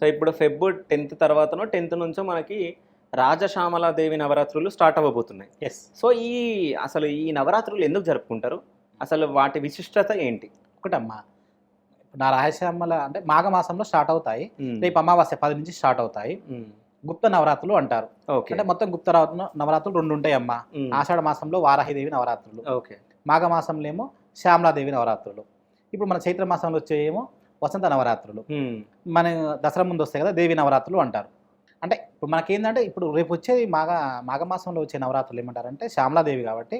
So ఇప్పుడు Feb tenth తర్వాతనో tenth నుంచో మనకి రాజశ్యామలాదేవి నవరాత్రులు స్టార్ట్ అవ్వబోతున్నాయి. ఎస్ సో ఈ అసలు ఈ నవరాత్రులు ఎందుకు జరుపుకుంటారు? అసలు వాటి విశిష్టత ఏంటి? ఒకటమ్మా నా రాయశ్యామల అంటే మాఘమాసంలో స్టార్ట్ అవుతాయి. రేపు అమావాస్య పది నుంచి స్టార్ట్ అవుతాయి. గుప్త నవరాత్రులు అంటారు. ఓకే. అంటే మొత్తం గుప్త నవ- నవరాత్రులు రెండు ఉంటాయి అమ్మా మ్మ్. ఆషాఢ మాసంలో వారాహిదేవి నవరాత్రులు. ఓకే. మాఘమాసంలో ఏమో శ్యామలాదేవి నవరాత్రులు. ఇప్పుడు మన చైత్ర మాసంలో వచ్చేయేమో వసంత నవరాత్రులు. మన దసరా ముందు వస్తాయి కదా దేవి నవరాత్రులు అంటారు. అంటే ఇప్పుడు మనకేంటంటే ఇప్పుడు రేపు వచ్చేది మాఘ మాఘమాసంలో వచ్చే నవరాత్రులు ఏమంటారంటే శ్యామలాదేవి కాబట్టి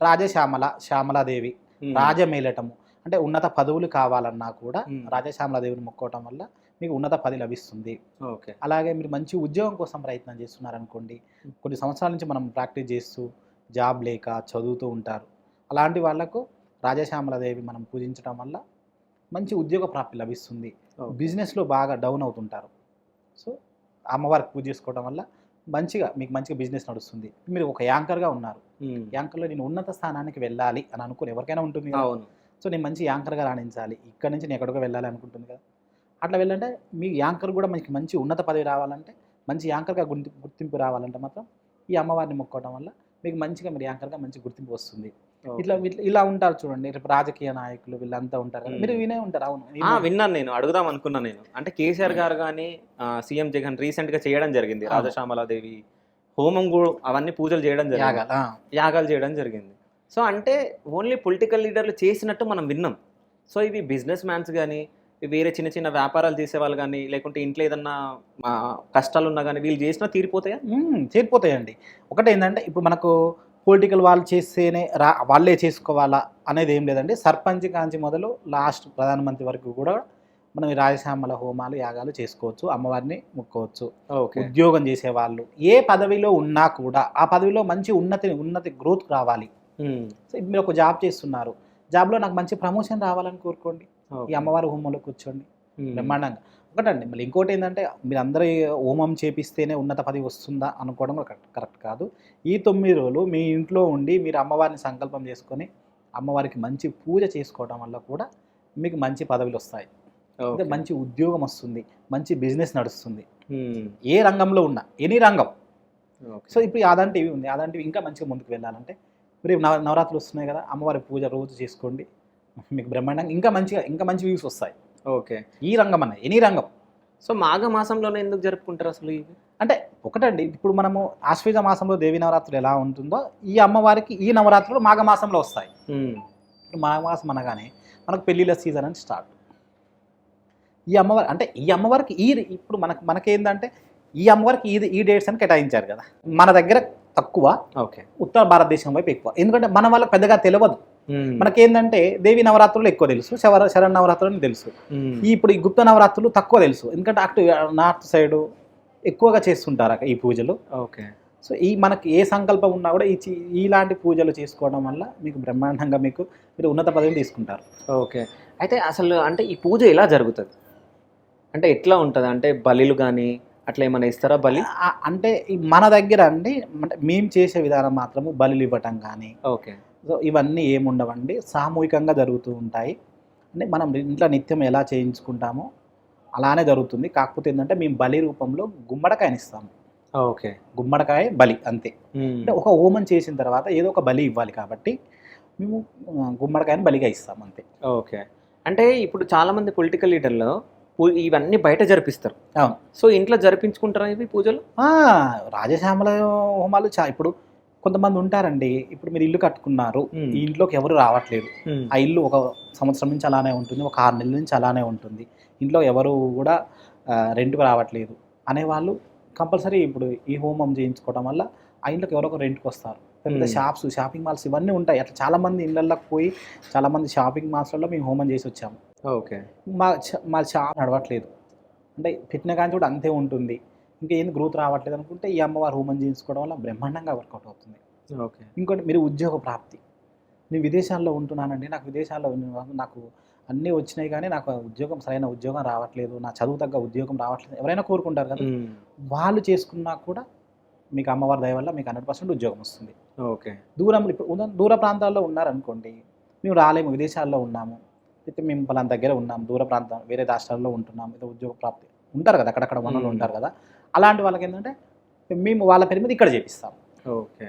రాజశ్యామల శ్యామలాదేవి. రాజమేలటము అంటే ఉన్నత పదవులు కావాలన్నా కూడా. రాజశ్యామలాదేవిని మొక్కోవటం వల్ల మీకు ఉన్నత పదవి లభిస్తుంది. ఓకే. అలాగే మీరు మంచి ఉద్యోగం కోసం ప్రయత్నం చేస్తున్నారనుకోండి కొన్ని సంవత్సరాల నుంచి మనం ప్రాక్టీస్ చేస్తూ జాబ్ లేక చదువుతూ ఉంటారు. అలాంటి వాళ్ళకు రాజశ్యామలాదేవి మనం పూజించడం వల్ల మంచి ఉద్యోగ ప్రాప్తి లభిస్తుంది. బిజినెస్లో బాగా డౌన్ అవుతుంటారు సో అమ్మవారికి పూజ చేసుకోవడం వల్ల మంచిగా మీకు మంచిగా బిజినెస్ నడుస్తుంది మీరు ఒక యాంకర్గా ఉన్నారు. యాంకర్లో నేను ఉన్నత స్థానానికి వెళ్ళాలి అని అనుకుని ఎవరికైనా ఉంటుంది. అవును సో నేను మంచి యాంకర్గా రాణించాలి ఇక్కడ నుంచి నేను ఎక్కడికో వెళ్ళాలి అనుకుంటుంది కదా అట్లా వెళ్ళంటే మీ యాంకర్ కూడా మనకి మంచి ఉన్నత పదవి రావాలంటే మంచి యాంకర్గా గుర్తి గుర్తింపు రావాలంటే మాత్రం ఈ అమ్మవారిని మొక్కోవడం వల్ల మీకు మంచిగా మీరు యాంకర్గా మంచి గుర్తింపు వస్తుంది. ఇట్లా ఇలా ఉంటారు చూడండి రాజకీయ నాయకులు వీళ్ళంతా ఉంటారు. మీరు వినే ఉంటారు? అవును విన్నాను నేను అడుగుదాం అనుకున్నా నేను. అంటే కేసీఆర్ గారు కానీ సీఎం జగన్ రీసెంట్గా చేయడం జరిగింది. రాజశ్యామలాదేవి హోమం కూడా అవన్నీ పూజలు చేయడం జరిగింది. యాగాలు, చేయడం జరిగింది. సో అంటే ఓన్లీ పొలిటికల్ లీడర్లు చేసినట్టు మనం విన్నాం. సో ఇవి బిజినెస్ మ్యాన్స్ కానీ వేరే చిన్న చిన్న వ్యాపారాలు చేసే వాళ్ళు కానీ లేకుంటే ఇంట్లో ఏదన్నా కష్టాలు ఉన్నా కానీ వీళ్ళు చేసినా తీరిపోతాయా? మ్మ్, చేరిపోతాయండి ఒకటి ఏంటంటే ఇప్పుడు మనకు పొలిటికల్ వాళ్ళు చేస్తేనే రా వాళ్ళే చేసుకోవాలా అనేది ఏం లేదండి. సర్పంచ్ కాంచి మొదలు లాస్ట్ ప్రధానమంత్రి వరకు కూడా మనం ఈ రాజశ్యామల హోమాలు యాగాలు చేసుకోవచ్చు అమ్మవారిని ముక్కోవచ్చు. ఓకే. ఉద్యోగం చేసేవాళ్ళు ఏ పదవిలో ఉన్నా కూడా ఆ పదవిలో మంచి ఉన్నతి ఉన్నతి గ్రోత్ రావాలి. మీరు ఒక జాబ్ చేస్తున్నారు. జాబ్లో నాకు మంచి ప్రమోషన్ రావాలని కోరుకోండి. ఈ అమ్మవారి హోమంలో కూర్చోండి. బ్రహ్మాండంగా. ఒకటండి మళ్ళీ ఇంకోటి ఏంటంటే మీరు అందరూ హోమం చేపిస్తేనే ఉన్నత పదవి వస్తుందా అనుకోవడం కూడా కరెక్ట్ కరెక్ట్ కాదు. ఈ తొమ్మిది రోజులు మీ ఇంట్లో ఉండి మీరు అమ్మవారిని సంకల్పం చేసుకొని అమ్మవారికి మంచి పూజ చేసుకోవడం వల్ల కూడా మీకు మంచి పదవులు వస్తాయి. అంటే మంచి ఉద్యోగం వస్తుంది మంచి బిజినెస్ నడుస్తుంది. ఏ రంగంలో ఉన్నా ఎనీ రంగం. సో ఇప్పుడు టీవీ ఉంది. టీవీ ఇంకా మంచిగా ముందుకు వెళ్ళాలంటే రేపు నవ నవరాత్రులు వస్తున్నాయి కదా అమ్మవారి పూజ రోజు చేసుకోండి. మీకు బ్రహ్మాండంగా ఇంకా మంచిగా ఇంకా మంచి వ్యూస్ వస్తాయి. ఓకే. ఈ రంగం అన్న ఎనీ రంగం. సో మాఘ మాసంలోనే ఎందుకు జరుపుకుంటారు అసలు ఇవి? అంటే ఒకటండి ఇప్పుడు మనము ఆశ్వేజ మాసంలో దేవి నవరాత్రులు ఎలా ఉంటుందో ఈ అమ్మవారికి ఈ నవరాత్రులు మాఘ మాసంలో వస్తాయి ఇప్పుడు మాఘమాసం అనగానే మనకు పెళ్ళిళ్ళ సీజన్ అని స్టార్ట్. ఈ అమ్మవారి అంటే ఈ అమ్మవారికి ఈ ఇప్పుడు మనకు మనకేందంటే ఈ అమ్మవారికి ఈ ఈ డేట్స్ అని కేటాయించారు కదా. మన దగ్గర తక్కువ ఓకే. ఉత్తర భారతదేశం వైపు ఎక్కువ. ఎందుకంటే మన వాళ్ళకి పెద్దగా తెలియదు మనకేందంటే దేవి నవరాత్రులు ఎక్కువ తెలుసు శవర శరణ్ నవరాత్రులు తెలుసు. ఈ ఇప్పుడు ఈ గుప్త నవరాత్రులు తక్కువ తెలుసు. ఎందుకంటే అటు నార్త్ సైడ్ ఎక్కువగా చేస్తుంటారు అక్కడ ఈ పూజలు. ఓకే. సో ఈ మనకి ఏ సంకల్పం ఉన్నా కూడా ఈ ఇలాంటి పూజలు చేసుకోవడం వల్ల మీకు బ్రహ్మాండంగా మీకు మీరు ఉన్నత పదవిని తీసుకుంటారు. ఓకే. అయితే అసలు అంటే ఈ పూజ ఎలా జరుగుతుంది? అంటే ఎట్లా ఉంటుంది? అంటే బలిలు కానీ అట్లా ఏమైనా ఇస్తారా బలి? అంటే మన దగ్గర అండి అంటే మేము చేసే విధానం మాత్రము బలులు ఇవ్వటం కానీ ఓకే. సో ఇవన్నీ ఏముండవండి సామూహికంగా జరుగుతూ ఉంటాయి. అంటే మనం ఇంట్లో నిత్యం ఎలా చేయించుకుంటామో అలానే జరుగుతుంది. కాకపోతే ఏంటంటే మేము బలి రూపంలో గుమ్మడికాయని ఇస్తాము ఓకే. గుమ్మడికాయ బలి అంతే. అంటే ఒక హోమం చేసిన తర్వాత ఏదో ఒక బలి ఇవ్వాలి కాబట్టి మేము గుమ్మడికాయని బలిగా ఇస్తాం అంతే. ఓకే. అంటే ఇప్పుడు చాలా మంది పొలిటికల్ లీడర్లు ఇవన్నీ బయట జరిపిస్తారు. సో ఇంట్లో జరిపించుకుంటారా ఇవి పూజలు? రాజశ్యామల హోమాలు చా ఇప్పుడు కొంతమంది ఉంటారండి. ఇప్పుడు మీరు ఇల్లు కట్టుకున్నారు. ఈ ఇంట్లోకి ఎవరు రావట్లేదు. ఆ ఇల్లు ఒక సంవత్సరం నుంచి అలానే ఉంటుంది. ఒక ఆరు నెలల నుంచి అలానే ఉంటుంది. ఇంట్లో ఎవరు కూడా రెంట్కు రావట్లేదు. అనేవాళ్ళు కంపల్సరీ ఇప్పుడు ఈ హోమం చేయించుకోవడం వల్ల ఆ ఇంట్లోకి ఎవరో ఒక రెంట్కి వస్తారు. పెద్ద. షాప్స్ షాపింగ్ మాల్స్ ఇవన్నీ ఉంటాయి. అట్లా చాలా మంది ఇళ్ళకి పోయి చాలా మంది షాపింగ్ మాల్స్లలో మేము హోమం చేసి వచ్చాము. ఓకే. మా మా షాప్ నడవట్లేదు. అంటే పెట్టిన కానీ కూడా అంతే ఉంటుంది. ఇంకా ఏంది గ్రోత్ రావట్లేదు అనుకుంటే ఈ అమ్మవారు హోమం చేయించుకోవడం వల్ల బ్రహ్మాండంగా వర్కౌట్ అవుతుంది. ఓకే. ఇంకోటి మీరు ఉద్యోగ ప్రాప్తి. నేను విదేశాల్లో ఉంటున్నానండి. నాకు విదేశాల్లో ఉన్న- నాకు అన్నీ వచ్చినాయి కానీ నాకు ఉద్యోగం సరైన ఉద్యోగం రావట్లేదు. నా చదువు తగ్గ ఉద్యోగం రావట్లేదు. ఎవరైనా కోరుకుంటారు కదా. వాళ్ళు చేసుకున్నా కూడా మీకు అమ్మవారి దయ వల్ల మీకు హండ్రెడ్ పర్సెంట్ ఉద్యోగం వస్తుంది. ఓకే. దూరం ఇప్పుడు దూర ప్రాంతాల్లో ఉన్నారనుకోండి మేము రాలేము విదేశాల్లో ఉన్నాము. అయితే మేము పలానా దగ్గర ఉన్నాం దూర ప్రాంతం వేరే రాష్ట్రాల్లో ఉంటున్నాం ఇది ఉద్యోగ ప్రాప్తి. ఉంటారు కదా అక్కడక్కడ వనరులు మ్మ్. ఉంటారు కదా. అలాంటి వాళ్ళకి ఏంటంటే మేము వాళ్ళ పేరు మీద ఇక్కడ చేపిస్తాం. ఓకే.